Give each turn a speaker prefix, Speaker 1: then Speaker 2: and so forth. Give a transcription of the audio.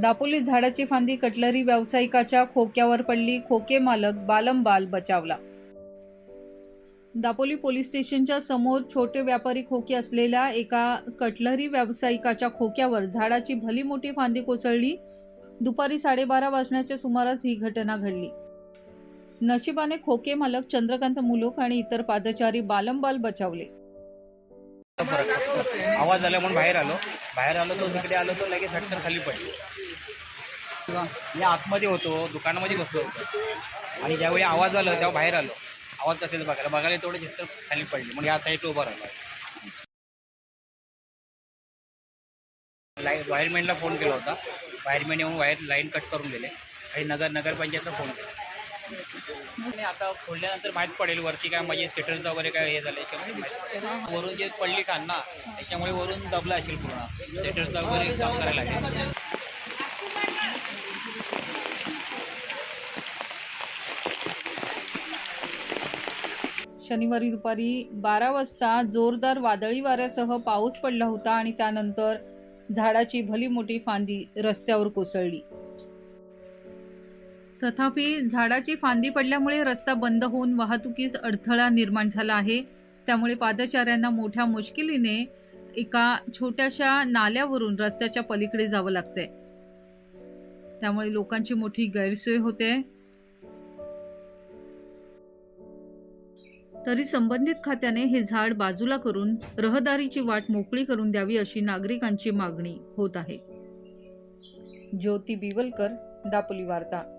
Speaker 1: दापोलीत झाडाची फांदी कटलरी व्यावसायिकाच्या खोक्यावर पडली. खोके मालक बालमबाल बचावला. दापोली पोलीस स्टेशनच्या समोर छोटे व्यापारी खोके असलेल्या एका कटलरी व्यावसायिकाच्या खोक्यावर झाडाची भली मोठी फांदी कोसळली. दुपारी साडेबारा वाजण्याच्या सुमारास ही घटना घडली. नशिबाने खोके मालक चंद्रकांत मुलूक आणि इतर पादचारी बालमबाल बचावले.
Speaker 2: आवाज आला म्हणून बाहेर आलो. बाहेर आलो तो तिकडे आलो तो लगेच झटकन खाली पडलो. मी आतमध्ये होतो दुकानामध्ये बसलो होतो. आणि ज्यावेळी आवाज आला तेव्हा बाहेर आलो. आवाज तसेच बघायला. बघायला तेवढे जास्त खाली पडली. म्हणजे या साईड उभा राहिला. लाइट वायरमॅनला फोन केला होता. वायरमॅन येऊन वायर लाईन कट करून गेले आणि नगर नगरपंचायतला फोन केला. आणि आता फोडल्यानंतर माहीत पडेल वरती काय म्हणजे सेटलचं वगैरे काय हे झालं याच्यामुळे वरून जे पडली कान ना त्याच्यामुळे वरून दबला असेल पूर्ण. सेटलचं वगैरे काम करायला लागेल.
Speaker 1: शनिवारी दुपारी बारा वाजता जोरदार वादळी वाऱ्यासह पाऊस पडला होता आणि त्यानंतर झाडाची भली मोठी फांदी रस्त्यावर कोसळली. तथापि झाडाची फांदी पडल्यामुळे रस्ता बंद होऊन वाहतुकीस अडथळा निर्माण झाला आहे. त्यामुळे पादचाऱ्यांना मोठ्या मुश्किलीने एका छोट्याशा नाल्यावरून रस्त्याच्या पलीकडे जावं लागतंय. त्यामुळे लोकांची मोठी गैरसोय होते. तरी संबंधित खात्याने हे झाड बाजूला करून रहदारीची वाट मोकळी करून द्यावी अशी नागरिकांची मागणी होत आहे. ज्योती बिवलकर दापोली वार्ता.